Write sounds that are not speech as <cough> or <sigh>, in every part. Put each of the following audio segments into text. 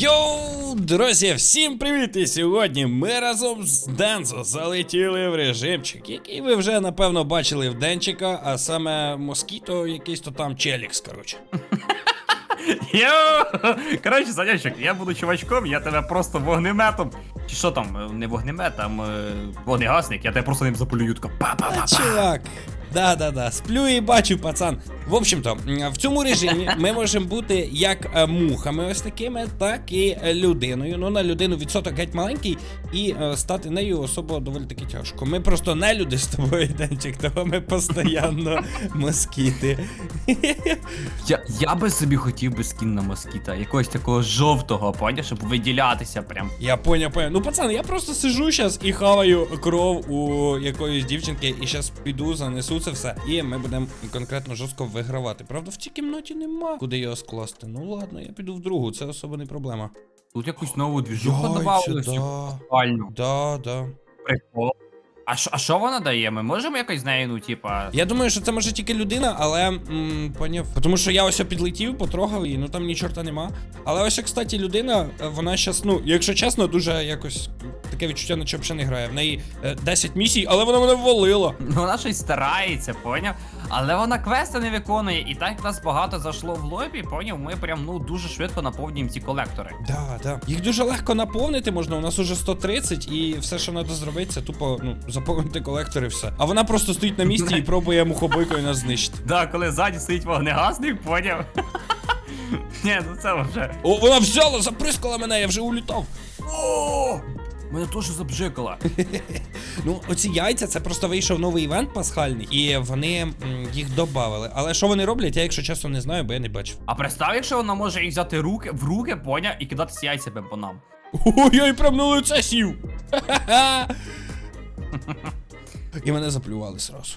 Йоу, друзі, всім привіт! І сьогодні ми разом з Дензо залетіли в режимчик, який ви вже напевно бачили в Денчика, а саме Москіто, якийсь то там Челікс, коротше. <laughs> Йо! Коротше, Санячок, я буду чувачком, я тебе просто вогнеметом. Чи що там, не вогнемет, там е, вогнегасник, я тебе просто ним запалюю така А, па-па-па-па. чувак. Да-да-да, сплю і бачу, пацан. В общем-то, в цьому режимі <laughs> ми можемо бути як е, мухами ось такими, так і е, людиною. Ну, на людину відсоток геть маленький, і е, стати нею особо доволі таки тяжко. Ми просто не люди з тобою, <laughs> Денчик, того ми постійно <laughs> москіти. Я, я би собі хотів би скін на москіта, якогось такого жовтого, поняв, щоб виділятися прям. Я поняв, поняв. Ну, пацан, я просто сижу зараз і хаваю кров у якоїсь дівчинки, і зараз піду, занесу це все. І ми будемо конкретно жорстко вигравати. Правда, в цій кімнаті нема куди його скласти. Ну ладно, я піду в другу, це особо не проблема. Тут якусь нову двіжуху добавили, да. Да, да. Прикол. А що, а що вона дає? Ми можемо якось з нею, ну, типа. Я думаю, що це може тільки людина, але м, поняв. Тому що я ось підлетів, потрогав її, ну там ні чорта нема. Але ось, кстати, людина, е, вона щас, ну, якщо чесно, дуже якось таке відчуття, наче взагалі не грає. В неї е, 10 місій, але вона мене ввалила. Ну, <laughs> вона щось старається, поняв? Але вона квести не виконує, і так нас багато зайшло в лобі, поняв, ми прям ну дуже швидко наповнюємо ці колектори. Да, да. Їх дуже легко наповнити можна. У нас уже 130, і все, що треба зробити, це тупо ну, заповнити колектори, все. А вона просто стоїть на місці і пробує мухобойкою нас знищити. <laughs> Да, коли ззаді стоїть вогнегасник, поняв? <laughs> Ні, ну це вже. О, вона взяла, заприскала мене, я вже улітав. О! Мене теж забжикала. <laughs> Ну, оці яйця, це просто вийшов новий івент пасхальний, і вони м, їх додавали. Але що вони роблять, я якщо чесно не знаю, бо я не бачив. А представ, якщо вона може їх взяти руки, в руки, поня, і кидатися яйцями по нам. О, я й прям на лице сів. <laughs> <laughs> І мене заплювали сразу.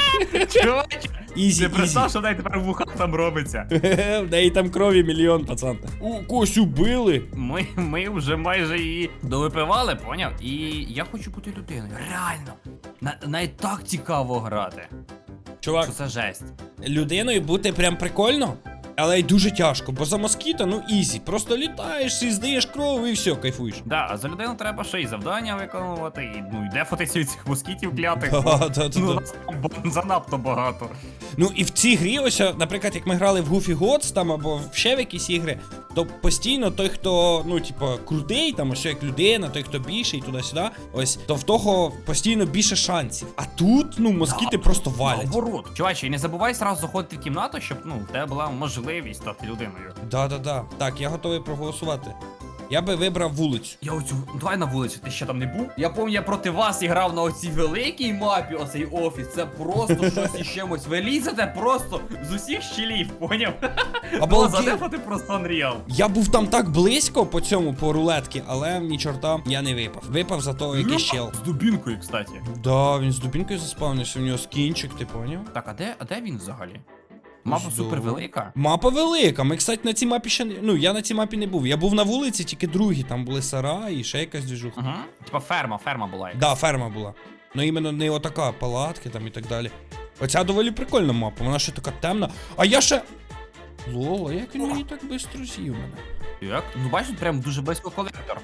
Чуваче, Ізі, ти представ, що в неї тепер в вухах там робиться. <laughs> В неї там крові мільйон, пацан. У когось убили. Ми, ми вже майже її довипивали, поняв? І я хочу бути людиною. Реально. На, навіть так цікаво грати. Чувак, Що це жесть. людиною бути прям прикольно, але й дуже тяжко, бо за москіто, ну ізі. Просто літаєш і здаєш кров і все, кайфуєш. Да, а за людину треба ще й завдання виконувати, і ну і дефатися від цих москітів клятих. <laughs> Да, да, да, Ну, да. нас там бо- занадто багато. Ну і в цій грі, ось, наприклад, як ми грали в Goofy Gods там або ще в якісь ігри, то постійно той, хто, ну, типу, крутий, там ось як людина, той, хто більший, туди-сюди, ось, то в того постійно більше шансів. А тут, ну, москіти просто валять. Наоборот. Чуваче, і не забувай сразу заходити в кімнату, щоб ну, в тебе була можливість стати людиною. Да-да-да. Так, я готовий проголосувати. Я би вибрав вулицю. Я оцю. Давай на вулиці, ти ще там не був? Я пам'ятаю, я проти вас грав на оцій великій мапі, оцей офіс. Це просто <laughs> щось із чимось. Ви лізете просто з усіх щелів, поняв? Було Обалдеть. задефати просто Unreal. Я був там так близько по цьому, по рулетки, але ні чорта я не випав. Випав зато якийсь чел. З дубінкою, кстати. Да, він з дубінкою заспавнився, у нього скінчик, ти поняв? Так, а де, а де він взагалі? Мапа Ось супер велика. Мапа велика. Ми, кстати, на цій мапі ще не. Ну, я на цій мапі не був. Я був на вулиці, тільки другі. Там були сараї і ще якась двіжуха. Угу. Типа ферма, ферма була. якась. Да, ферма була. Ну іменно не отака, палатки там і так далі. Оця доволі прикольна мапа, вона ще така темна. А я ще. Лоло, як він мені так швидко з'їв мене? Як? Ну бачиш, прям дуже близько колектор.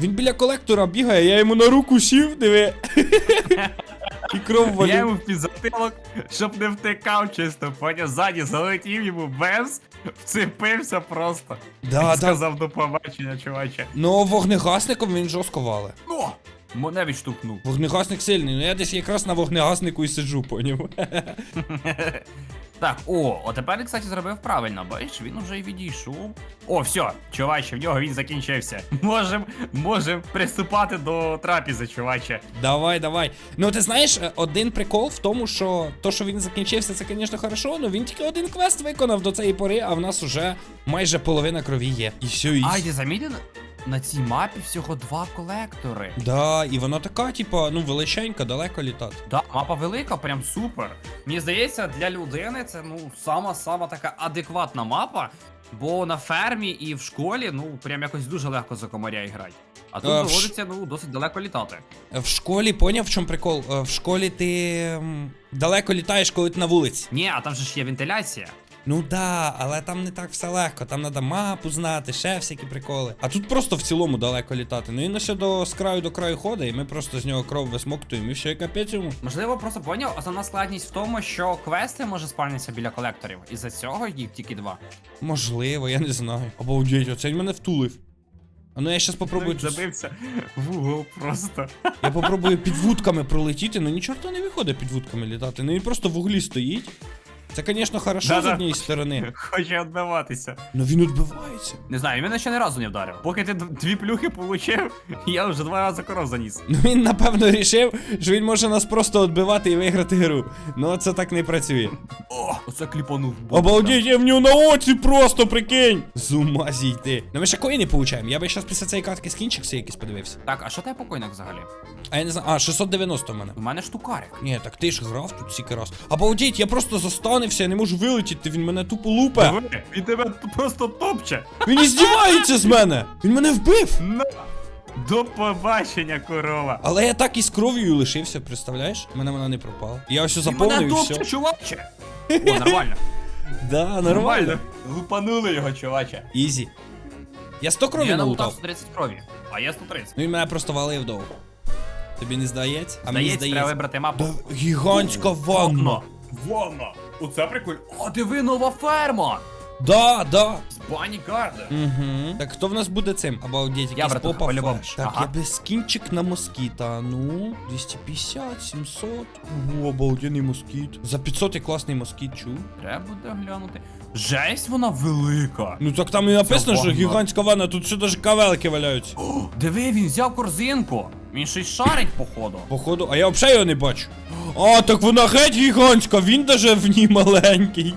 Він біля колектора бігає, я йому на руку сів, диви. І кров Я валю. йому в підзатилок, щоб не втикав чисто, поняв, ззаді залетів йому бемс, вцепився просто. Да, І да. сказав до побачення, чуваче. Ну, вогнегасником він жорстко вале. О! Мене відштовхнув. Вогнегасник сильний, ну я десь якраз на вогнегаснику і сиджу, поняв. <laughs> Так, о, от тепер, кстати, зробив правильно, бачиш, він уже й відійшов. О, все, чуваче, в нього він закінчився. <laughs> Можем, можем приступати до трапізи, чуваче. Давай, давай. Ну ти знаєш, е, один прикол в тому, що то, що він закінчився, це, звісно, хорошо, але він тільки один квест виконав до цієї пори, а в нас уже майже половина крові є. І все, і. Ай, ти замітив? На цій мапі всього два колектори. Да, і вона така, типа, ну, величенька, далеко літати. Да, мапа велика, прям супер. Мені здається, для людини це ну сама-сама така адекватна мапа. Бо на фермі і в школі, ну, прям якось дуже легко за комаря грати. А тут Е, доводиться, ну, досить далеко літати. В школі, поняв, в чому прикол? Е, В школі ти далеко літаєш, коли ти на вулиці. Ні, а там же ж є вентиляція. Ну да, але там не так все легко, там треба мапу знати, ще всякі приколи. А тут просто в цілому далеко літати. Ну він ось до з краю до краю ходить, і ми просто з нього кров висмоктуємо, і все, і капець йому. Можливо, просто поняв, основна складність в тому, що квести може спавнитися біля колекторів. І за цього їх тільки два. Можливо, я не знаю. Обалдеть, оце він мене втулив. А ну я щас попробую. тут- забився в угол просто. Я попробую під вудками пролетіти, ну ні чорта не виходить під вудками літати. Ну він просто в углі стоїть. Це, звісно, хорошо з Да-да. однієї сторони. <laughs> Хоче відбиватися. Ну він відбивається. Не знаю, він мене ще ні разу не вдарив. Поки ти д- дві плюхи получив, <laughs> я вже два рази коров заніс. Ну він напевно рішив, що він може нас просто відбивати і виграти гру. Ну це так не працює. О, оце кліпанув. бота. Обалдеть, я в нього на оці просто прикинь! З ума зійти. Ну ми ще коїни получаємо. Я би зараз після цієї катки скінчикся якийсь подивився. Так, а що тебе покойник взагалі? А я не знаю. А, 690 в мене. У мене штукарик. Ні, так ти ж грав тут стільки раз. Обалдеть, я просто застанився, я не можу вилетіти, він мене тупо лупе. Диви, Він тебе просто топче. Він і здівається з мене! Він мене вбив! На. До побачення, корова. Але я так і з кров'ю лишився, представляєш? Мене вона не пропала. Я ось Він заповнив мене і топче, все. чуваче. <laughs> О, нормально. Да, нормально. Лупанули його, чуваче. Ізі. Я 100 крові Я налутав. налутав 130 крові, а я 130. Ну він мене просто валив довго. Тобі не здається? А мені Здається, треба здається. вибрати мапу. Да, гігантська ванна. Ванна. Оце прикольно. О, диви, нова ферма. Да, да. Бані Гарден. Угу. Так хто в нас буде цим? Обалдеть, якийсь братуха, попа по-любому. флеш. Так, Ага. я без скінчик на москіта. Ну, 250, 700. Ого, обалденний москіт. За 500 і класний москіт, чув. Треба буде глянути. Жесть, вона велика. Ну так там і написано, що ванна. гігантська ванна, тут ще даже кавелки валяються. О, диви, він взяв корзинку. Він щось шарить, походу. Походу, а я взагалі його не бачу. А, так вона геть гігантська, він даже в ній маленький.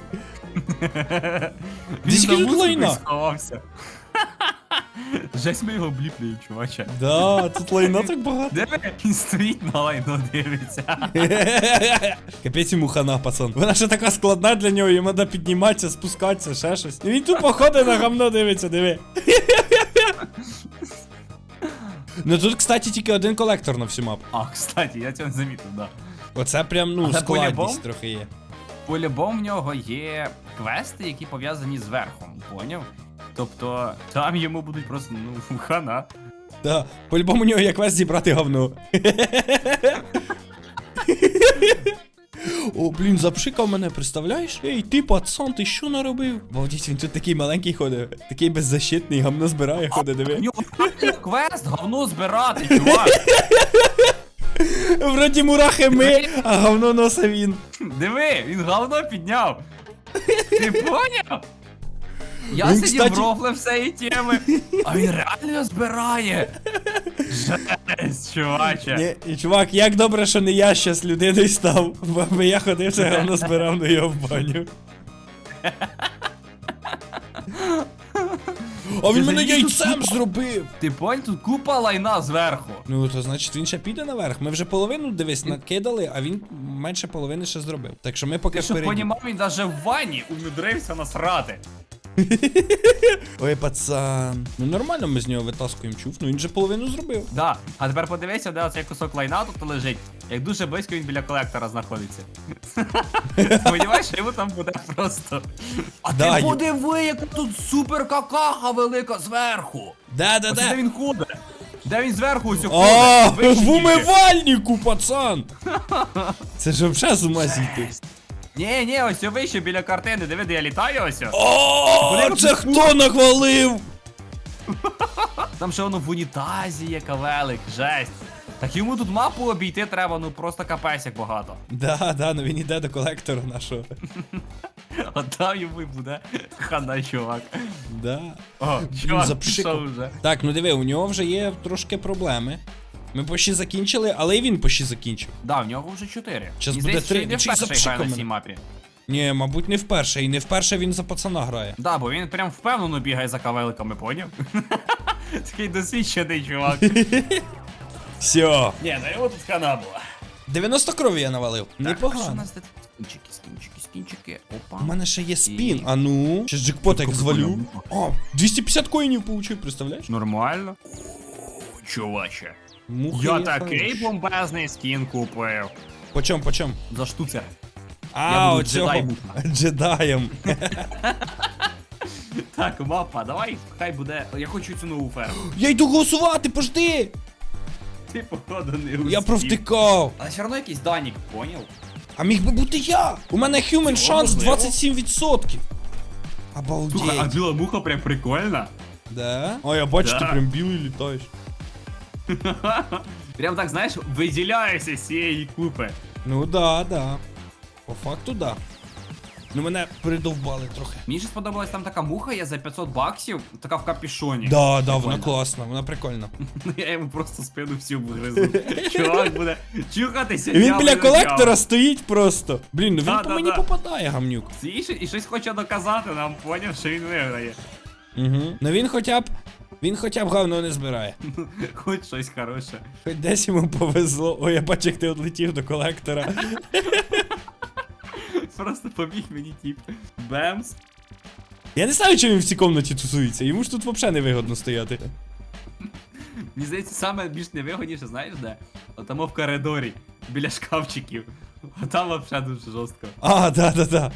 Він сховався. <laughs> Жесть ми його обліплюємо, чуваче. Да, тут лайна так багато. Диви, він стоїть на лайно дивиться. <laughs> Капець йому хана, пацан. Вона ще така складна для нього, йому треба підніматися, спускатися, ще щось. І він тупо ходить на гамно дивиться, диви. Ну тут, кстати, тільки один колектор на всю мапу. А, кстати, я цього не замітив, да. Оце прям, ну, складність трохи є. По-любому в нього є квести, які пов'язані з верхом, поняв? Тобто там йому будуть просто, ну, <laughs> хана. Да. По-любому у нього є квест зібрати говно. О, блін, запшикав мене, представляєш? Ей, ти, пацан, ти що наробив? Балдіть, він тут такий маленький ходить, такий беззащитний, гамно збирає, ходить, диви. нього квест говно збирати, чувак. Вроді мурахи ми, а говно носа він. Диви, він говно підняв. Ти поняв? Я Він, сидів кстати- в рофле всієї теми, а він реально збирає. Жесть, чуваче. Ні, і чувак, як добре, що не я щас людиною став, бо аби я ходив, це говно збирав на його в баню. А він мене яйцем зробив. Ти поняв, тут купа лайна зверху. Ну, то значить він ще піде наверх. Ми вже половину дивись накидали, а він менше половини ще зробив. Так що ми поки Ти що впереді. понімав, він навіть в ванні умудрився насрати. <laughs> Ой, пацан. Ну нормально ми з нього витаскуємо чув. Ну він же половину зробив. Да, а тепер подивися, де оцей кусок лайна тут лежить. Як дуже близько він біля колектора знаходиться. <laughs> Сподіваюсь, що йому там буде просто. А Да, ти ю- подиви, яка тут супер какаха велика зверху. Да, да, Оце де да. він ходить. Де він зверху ось А, ходить. <laughs> в умивальнику, пацан! <laughs> Це ж взагалі з ума зійти. Ні, ні, ось вище біля картини, диви, де я літаю ось. О, Блін, це хто нахвалив? Там ще воно в унітазі є кавелик, жесть. Так йому тут мапу обійти треба, ну просто капець як багато. Да, да, ну він іде до колектора нашого. <laughs> От там йому й буде хана, чувак. Да. О, Він чувак, пішов вже. Так, ну диви, у нього вже є трошки проблеми. Ми почти закінчили, але і він почти закінчив. Да, в нього вже чотири. Щас Мені буде здається, що він не Він ще й вперше грає на мене. цій мапі. Ні, мабуть, не вперше, і не вперше він за пацана грає. Да, бо він прям впевнено бігає за кавеликами, поняв? <laughs> Такий досвідчений чувак. <laughs> Все. Ні, ну його тут хана була. 90 крові я навалив. Так, а що у Непогано. нас тут? Скінчики, скінчики, скінчики. Опа. У мене ще є спін. А ну. Ще джекпот як звалю. О, 250 коїнів получив, представляєш? Нормально. Чуваче. Муха Я є такий хороша. бомбезний скін купив. Почем, почем? За штуцер. А, Я буду оцього. джедай. Джедаєм. Так, мапа, давай, хай буде. Я хочу цю нову ферму. <gasps> Я йду голосувати, пожди! Ти походу не успів. Я провтикав. Але все одно якийсь Данік, поняв? А міг би бути я. У мене human шанс можливо. 27%. Слухай, а Обалдеть. біла муха прям прикольна. Да? О, я бачу, Да. ти прям білий літаєш. <laughs> Прям так, знаєш, виділяєшся з цієї купи. Ну да, да. По факту, да. Ну мене придовбали трохи. Мені ще сподобалась там така муха, є за 500 баксів, така в капюшоні. Да, да, вона Прикольно. класна, вона прикольна. <laughs> Ну я йому просто спину всю вигризу. <laughs> Чувак буде чухатися. І він я біля колектора стоїть просто. Блін, ну він Да, по мені да. попадає, гамнюк. І щось- І щось хоче доказати нам, поняв, що він виграє. Угу. Ну він хоча б. Він хоча б говно не збирає. <laughs> Хоч щось хороше. Хоч десь йому повезло. Ой, я бачу, як ти одлетів до колектора. Просто побіг мені тіп. Бемс. Я не знаю, чому він в цій комнаті тусується. Йому ж тут взагалі не вигодно стояти. Мені здається, саме більш невигодніше, знаєш де? Отамо в коридорі, біля шкафчиків. А там взагалі дуже жорстко. А, да, да, да.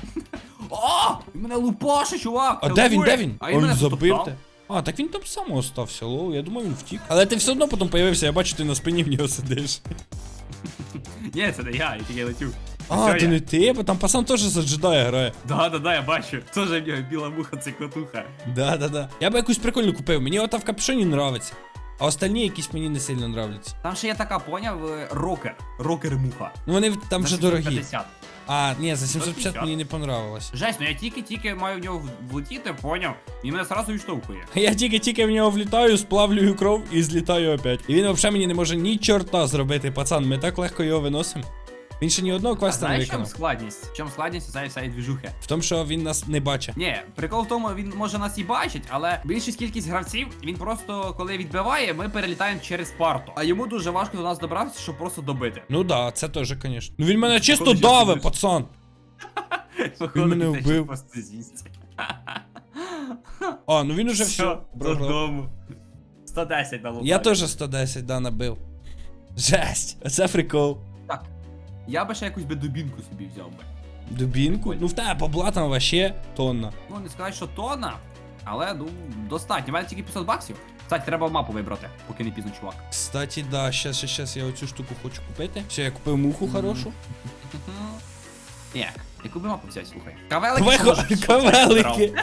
О! Він мене лупаше, чувак! А де він, де він? А він забив те. А, так він там сам остався, лоу. Я думав, він втік. Але ти все одно потім появився, я бачу, ти на спині в нього сидиш. Ні, це не я, я тільки летів. А, ти не ти, бо там пацан теж за джедая грає. Да, да, да, я бачу. Тоже в нього біла муха, це котуха. Да, да, да. Я би якусь прикольну купив. Мені ота в капюшоні нравиться. А остальні якісь мені не сильно нравляться. Там ще є така, поняв, е, рокер. Рокер муха. Ну вони там вже За дорогі. 750. А, ні, за 750 750. мені не понравилось. Жесть, ну я тільки-тільки маю в нього влетіти, поняв? І мене сразу відштовхує. <laughs> Я тільки-тільки в нього влітаю, сплавлюю кров і злітаю опять. І він взагалі мені не може ні чорта зробити, пацан. Ми так легко його виносимо. Він ще ні одного квеста не знаєш, в чому виконав. складність? В чому складність цієї всієї двіжухи? В тому, що він нас не бачить. Ні, прикол в тому, він може нас і бачить, але більшість кількість гравців, він просто коли відбиває, ми перелітаємо через парту. А йому дуже важко до нас добратися, щоб просто добити. Ну да, це теж, звісно. Ну він мене чисто <laughs> Походу, даве, будеш- пацан. Походу, мене він вбив. просто з'їсть. А, ну він уже все. Все, програв. додому. 110 на Я теж 110, да, набив. Жесть, оце прикол. Я би ще якусь би дубінку собі взяв би. Дубінку? Ну в тебе бабла там вообще тонна. Ну, не сказати, що тонна, але ну, достатньо. У мене тільки 500 баксів. Кстати, треба мапу вибрати, поки не пізно, чувак. Кстати, да, щас, щас, щас я оцю штуку хочу купити. Все, я купив муху хорошу. <laughs> Як? Яку би мапу взяти, слухай? Кавелики <laughs> кавелики.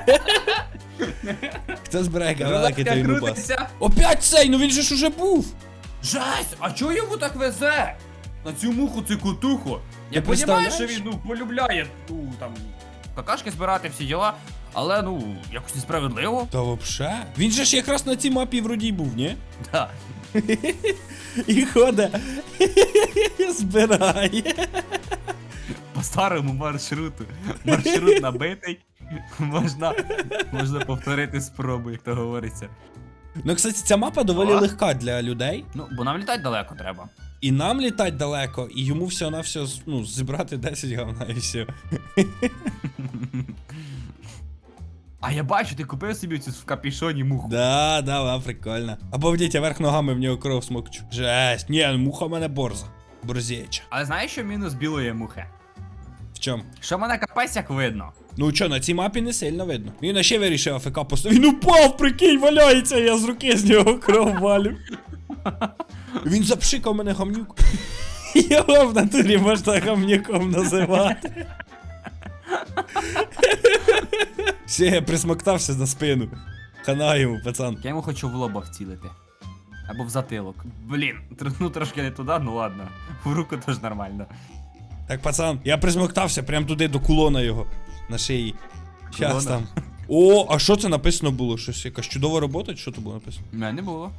<laughs> Хто збирає кавелики, той крутиться. Опять цей, ну він же ж уже був. Жесть, а чого йому так везе? На цю муху, цю котуху. Я розумію, що він ну, полюбляє, ну там, какашки збирати, всі діла, але ну, якось несправедливо. Та вообще. Він же ж якраз на цій мапі вроді був, ні? Да. <laughs> І ходе. <laughs> Збирає. По старому маршруту. Маршрут набитий. Можна, можна повторити спробу, як то говориться. Ну, кстати, ця мапа доволі легка для людей. Ну, бо нам літати далеко треба. І нам літати далеко, і йому все на все ну, зібрати 10 говна і все. А я бачу, ти купив собі цю в капішоні муху. Да, да, вона прикольна. Або вдіть, верх ногами в нього кров смокчу. Жесть, ні, ну, муха в мене борза. Борзєча. Але знаєш, що мінус білої мухи? В чому? Що мене капець як видно. Ну що, на цій мапі не сильно видно. Він ще вирішив АФК поставити. Він упав, прикинь, валяється, я з руки з нього кров валю. <laughs> Він запшикав мене гамнюк. <laughs> Його в натурі можна гамнюком називати. Все, я присмоктався на спину. Хана йому, пацан. Я йому хочу в лоба вцілити. Або в затилок. Блін, тр- ну трошки не туди, ну ладно. В руку теж нормально. Так, пацан, я присмоктався прям туди до кулона його. на шиї. Щас там. О, а що це написано було? Щось якась чудова робота, чи що то було написано? У мене не було.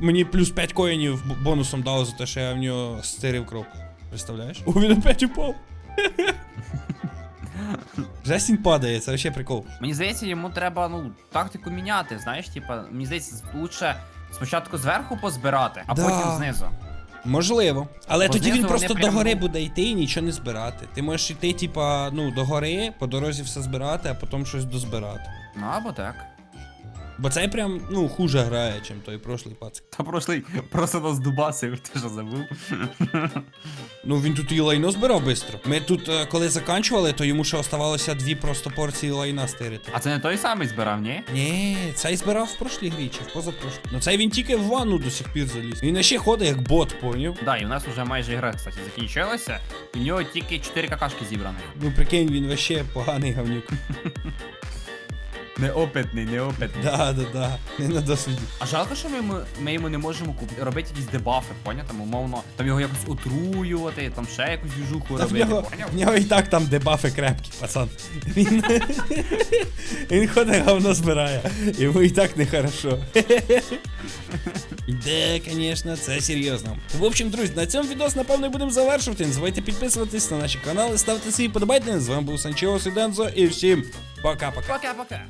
Мені плюс 5 коїнів бонусом дало за те, що я в нього стирив кров. Представляєш? О, він опять упав. <laughs> Жесть він падає, це вообще прикол. Мені здається, йому треба, ну, тактику міняти, знаєш, типа, мені здається, лучше спочатку зверху позбирати, а Да. потім знизу. Можливо. Але Бо тоді він просто прям, до гори ну- буде йти і нічого не збирати. Ти можеш йти, типа, ну, до гори, по дорозі все збирати, а потім щось дозбирати. Ну або так. Бо цей прям, ну, хуже грає, чим той прошлий пацик. Та прошлий просто нас дубасив, ти що забув? Ну він тут і лайно збирав швидко. Ми тут, е, коли заканчували, то йому ще оставалося дві просто порції лайна стирити. А це не той самий збирав, ні? Ні, цей збирав в прошлій грі чи в позапрошлій. Ну цей він тільки в ванну до сих пір заліз. Він ще ходить як бот, поняв? Да, і у нас вже майже гра, кстати, закінчилася. І в нього тільки 4 какашки зібрані. Ну прикинь, він вообще поганий гавнюк. <laughs> Неопитний, неопитний. Да, да, да. Не на досвіді. А жалко, що ми, йому- ми йому не можемо куп- робити якісь дебафи, поняв? Там, умовно, там його якось отруювати, там ще якусь двіжуху Та в робити, нього, поняв? в нього і так там дебафи крепкі, пацан. Він, <laughs> він ходить говно збирає. Йому і так нехорошо. Де, звісно, це серйозно. В общем, друзі, на цьому відос, напевно, будемо завершувати. Не забувайте підписуватись на наші канали, ставте свої подобайки. З вами був Санчео Сідензо і всім пока-пока. Пока-пока.